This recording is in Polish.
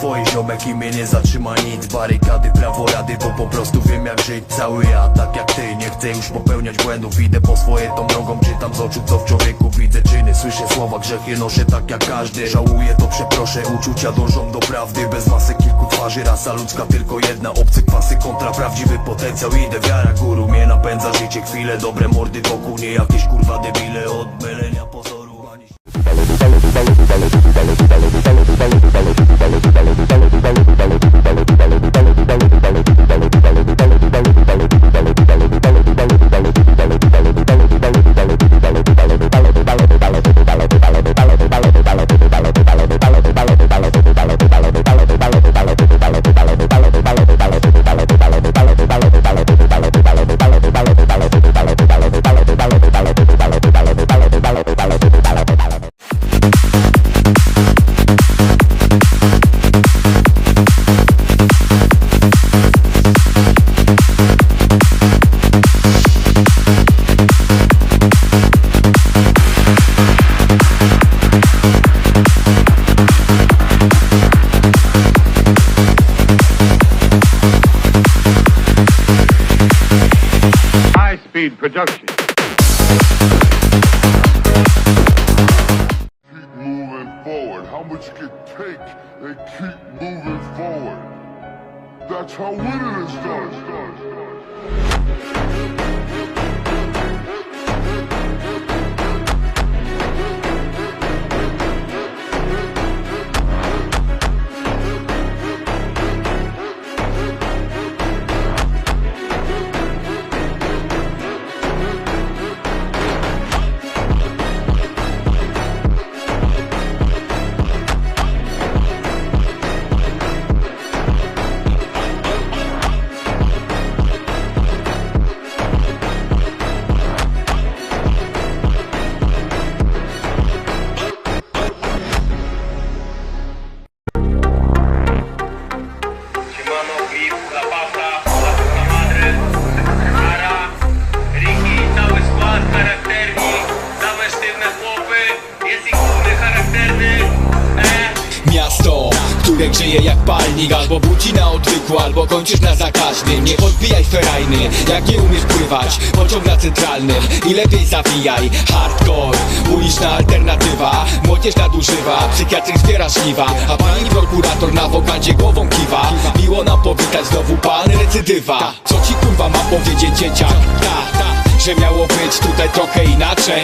swoje ziomek i mnie nie zatrzyma nic. Barykady, prawo rady, bo po prostu wiem jak żyć. Cały ja, tak jak ty, nie chcę już popełniać błędów. Idę po swoje tą drogą, czytam z oczu co w człowieku Widzę. Czyny, słyszę słowa, grzechy noszę tak jak każdy. Żałuję to przeproszę, uczucia dążą do prawdy. Bez masy kilku twarzy, rasa ludzka tylko jedna. Obcy kwasy kontra prawdziwy potencjał. Idę wiara guru, mnie napędza życie. Chwile dobre mordy wokół, nie jakieś kurwa debile. Od mylenia pozoru speed production. keep moving forward. How much you can take and keep moving forward. That's how winning is done. Które grzeje jak palnik Albo budzi na odwyku, albo kończysz na zakaźnym. Nie odbijaj ferajny, jak nie umiesz pływać Pociąg na centralnym. I lepiej zawijaj Hardcore, uliczna alternatywa Młodzież nadużywa, psychiatryk zbiera żniwa A pani prokurator na wokandzie głową kiwa. Miło nam powitać znowu pan recydywa. Co ci kurwa ma powiedzieć dzieciak? Ta, ta, że miało być tutaj trochę inaczej